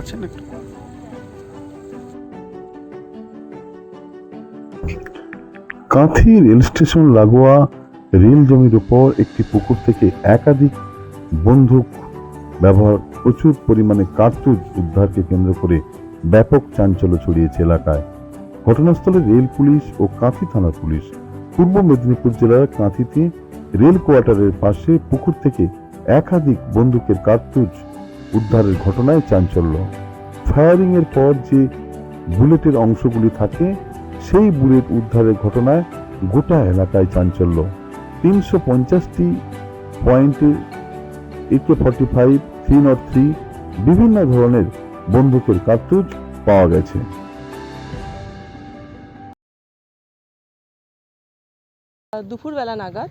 আছেন একটু। Kanthi rail station লাগোয়া রেল জমির উপর একটি পুকুর থেকে একাধিক বন্দুক ব্যবহার, প্রচুর পরিমাণে কার্তুজ উদ্ধারকে কেন্দ্র করে ব্যাপক চাঞ্চল্য ছড়িয়েছে এলাকায়। ঘটনাস্থলে রেল পুলিশ ও কাঁথি থানার পুলিশ। পূর্ব মেদিনীপুর জেলার কাঁথিতে রেল কোয়ার্টারের পাশে পুকুর থেকে একাধিক বন্দুকের কার্তুজ উদ্ধারের ঘটনায় চাঞ্চল্য। ফায়ারিং এর পর যে বুলেটের অংশগুলি থাকে, সেই বুলেট উদ্ধারের ঘটনায় গোটা এলাকায় চাঞ্চল্য। তিনশো পঞ্চাশটি পয়েন্টে AK forty five, three not three বিভিন্ন ধরনের বন্দুকের কার্তুজ পাওয়া গেছে। দুপুরবেলা নাগাদ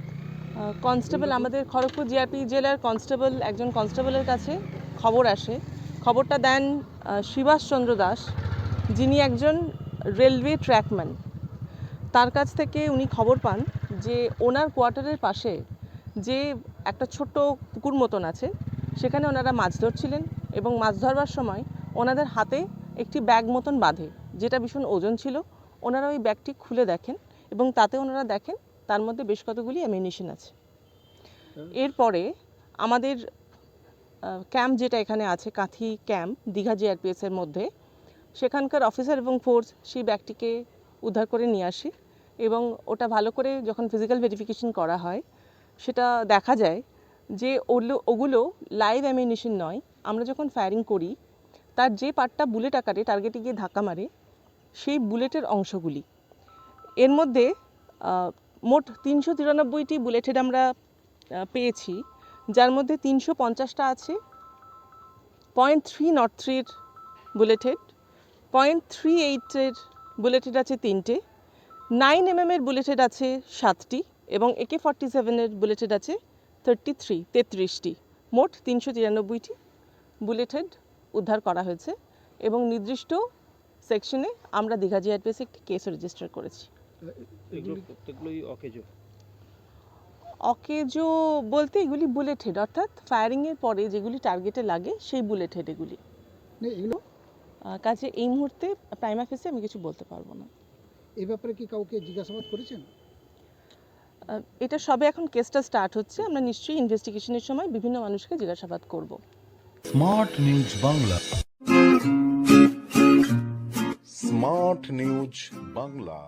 কনস্টেবল আমাদের খড়গপুর জিআরপি জেলার কনস্টেবল, একজন কনস্টেবলের কাছে খবর আসে। খবরটা দেন শিবাসচন্দ্র দাস যিনি একজন রেলওয়ে ট্র্যাকম্যান। তার কাছ থেকে উনি খবর পান যে ওনার কোয়ার্টারের পাশে যে একটা ছোট্ট পুকুর মতন আছে সেখানে ওনারা মাছ ধরছিলেন এবং মাছ ধরবার সময় ওনাদের হাতে একটি ব্যাগ মতন বাঁধে যেটা ভীষণ ওজন ছিল। ওনারা ওই ব্যাগটি খুলে দেখেন এবং তাতে ওনারা দেখেন তার মধ্যে বেশ কতগুলি অ্যামিনিশন আছে। এরপরে আমাদের ক্যাম্প যেটা এখানে আছে, কাঁথি ক্যাম্প, দীঘা জিআরপিএস এর মধ্যে, সেখানকার অফিসার এবং ফোর্স সেই ব্যাগটিকে উদ্ধার করে নিয়ে আসি এবং ওটা ভালো করে যখন ফিজিক্যাল ভেরিফিকেশন করা হয়, সেটা দেখা যায় যে ওগুলো ওগুলো লাইভ অ্যামিনিশন নয়। আমরা যখন ফায়ারিং করি, তার যে পার্টটা বুলেট আকারে টার্গেটে গিয়ে ধাক্কা মারে, সেই বুলেটের অংশগুলি। এর মধ্যে মোট তিনশো তিরানব্বইটি বুলেটেড আমরা পেয়েছি। যার মধ্যে তিনশো পঞ্চাশটা আছে। পয়েন্ট থ্রি নট থ্রির বুলেটেড পয়েন্ট থ্রি এইটের বুলেটেড আছে তিনটে নাইন এম এর বুলেটেড আছে সাতটি, এবং একে ফর্টি সেভেনের বুলেটেড আছে থার্টি থ্রি তেত্রিশটি। মোট তিনশো তিরানব্বইটি বুলেটেড উদ্ধার করা হয়েছে, এবং নির্দিষ্ট সেকশনে আমরা দীঘা জিআরপিএস একটি কেসও রেজিস্টার করেছি অকেজো বলতে এগুলি বুলেট হেড অর্থাৎ ফায়ারিংয়ের পরে যেগুলি টার্গেটে লাগে সেই বুলেট হেড এগুলি। এগুলো? কাজে এই মুহূর্তে প্রাইমা অফিসে আমি কিছু বলতে পারব না। এই ব্যাপারে কি কাউকে জিজ্ঞাসাবাদ করেছেন? এটা সবে এখন কেসটা স্টার্ট হচ্ছে। আমরা নিশ্চয়ই ইনভেস্টিগেশনের সময় বিভিন্ন মানুষকে জিজ্ঞাসাবাদ করব। Smart news Bangla smart news Bangla